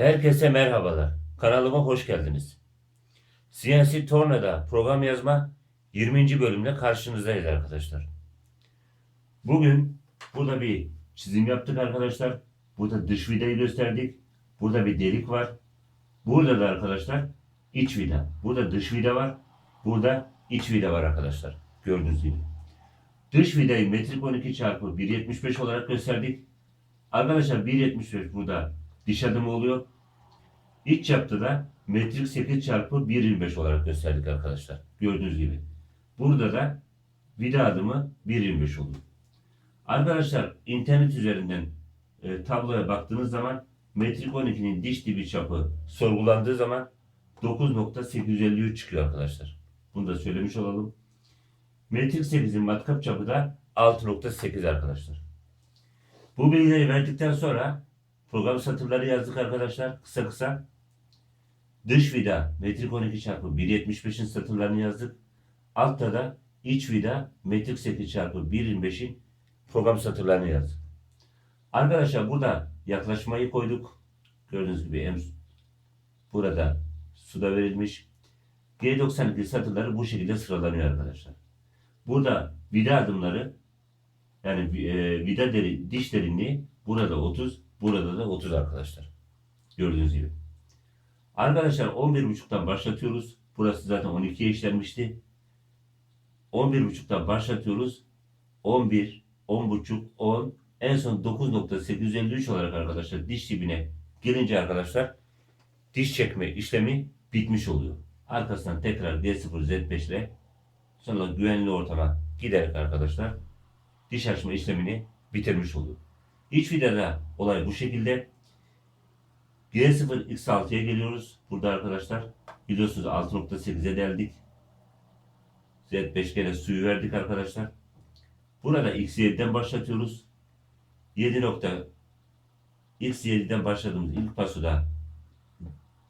Herkese merhabalar. Kanalıma hoş geldiniz. CNC Torna'da program yazma 20. bölümle karşınızdayız arkadaşlar. Bugün burada bir çizim yaptık arkadaşlar. Burada dış vidayı gösterdik. Burada bir delik var. Burada da arkadaşlar iç vida. Burada dış vida var. Burada iç vida var arkadaşlar. Gördüğünüz gibi. Dış vidayı metrik 12 çarpı 1.75 olarak gösterdik. Arkadaşlar 1.75 burada diş adımı oluyor. İç çapta da metrik 8 çarpı 1.25 olarak gösterdik arkadaşlar. Gördüğünüz gibi. Burada da vida adımı 1.25 oluyor. Arkadaşlar internet üzerinden e, tabloya baktığınız zaman metrik 12'nin diş dibi çapı sorgulandığı zaman 9.853 çıkıyor arkadaşlar. Bunu da söylemiş olalım. Metrik 8'in matkap çapı da 6.8 arkadaşlar. Bu bilgileri verdikten sonra program satırları yazdık arkadaşlar kısa kısa. Dış vida metrik 12 çarpı 1.75'in satırlarını yazdık. Altta da iç vida metrik 8 çarpı 1.25'in program satırlarını yazdık. Arkadaşlar burada yaklaşmayı koyduk. Gördüğünüz gibi em burada suda verilmiş. G92 satırları bu şekilde sıralanıyor arkadaşlar. Burada vida adımları yani e, vida deri, diş derinliği burada 30, burada da 30 arkadaşlar. Gördüğünüz gibi. Arkadaşlar 11.5'tan başlatıyoruz. Burası zaten 12'ye işlenmişti. 11.5'tan başlatıyoruz. 11, 10.5, 10, en son 9.853 olarak arkadaşlar diş dibine gelince arkadaşlar diş çekme işlemi bitmiş oluyor. Arkasından tekrar D0 Z5 ile sonra güvenli ortama giderek arkadaşlar diş açma işlemini bitirmiş oluyor. İç vidada olay bu şekilde. G0 X6'ya geliyoruz. Burada arkadaşlar biliyorsunuz 6.8'e deldik. Z5 gene suyu verdik arkadaşlar. Burada X7'den başlatıyoruz. 7 nokta X7'den başladığımız ilk pasoda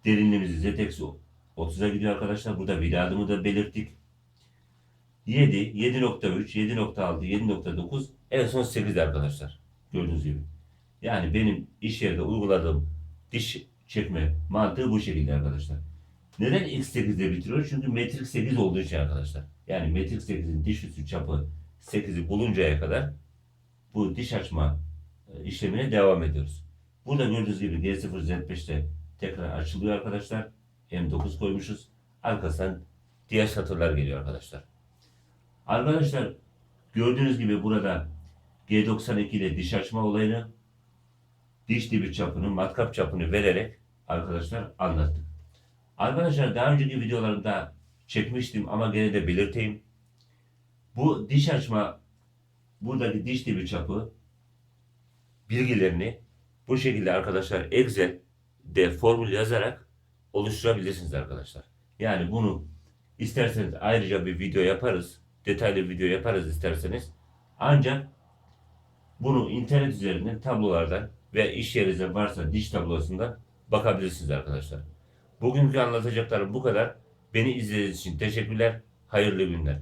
derinliğimizi Z-eksi 30'a gidiyor arkadaşlar. Burada vida adımı da belirttik. 7, 7.3, 7.6, 7.9 en son 8 arkadaşlar. Gördüğünüz gibi. Yani benim iş yerinde uyguladığım diş çekme mantığı bu şekilde arkadaşlar. Neden X8'de bitiriyor? Çünkü metrik 8 olduğu için arkadaşlar. Yani metrik 8'in diş üstü çapı 8'i buluncaya kadar bu diş açma e, işlemine devam ediyoruz. Burada gördüğünüz gibi G0 Z5'te tekrar açılıyor arkadaşlar. M9 koymuşuz. Arkasından diğer satırlar geliyor arkadaşlar. Arkadaşlar gördüğünüz gibi burada G92 ile diş açma olayını diş dibi çapını, matkap çapını vererek arkadaşlar anlattık. Arkadaşlar daha önceki videolarımda çekmiştim ama gene de belirteyim. Bu diş açma buradaki diş dibi çapı bilgilerini bu şekilde arkadaşlar Excel'de formül yazarak oluşturabilirsiniz arkadaşlar. Yani bunu isterseniz ayrıca bir video yaparız. Detaylı bir video yaparız isterseniz. Ancak bunu internet üzerinden tablolardan ve iş yerinizde varsa diş tablosundan bakabilirsiniz arkadaşlar. Bugünkü anlatacaklarım bu kadar. Beni izlediğiniz için teşekkürler. Hayırlı günler.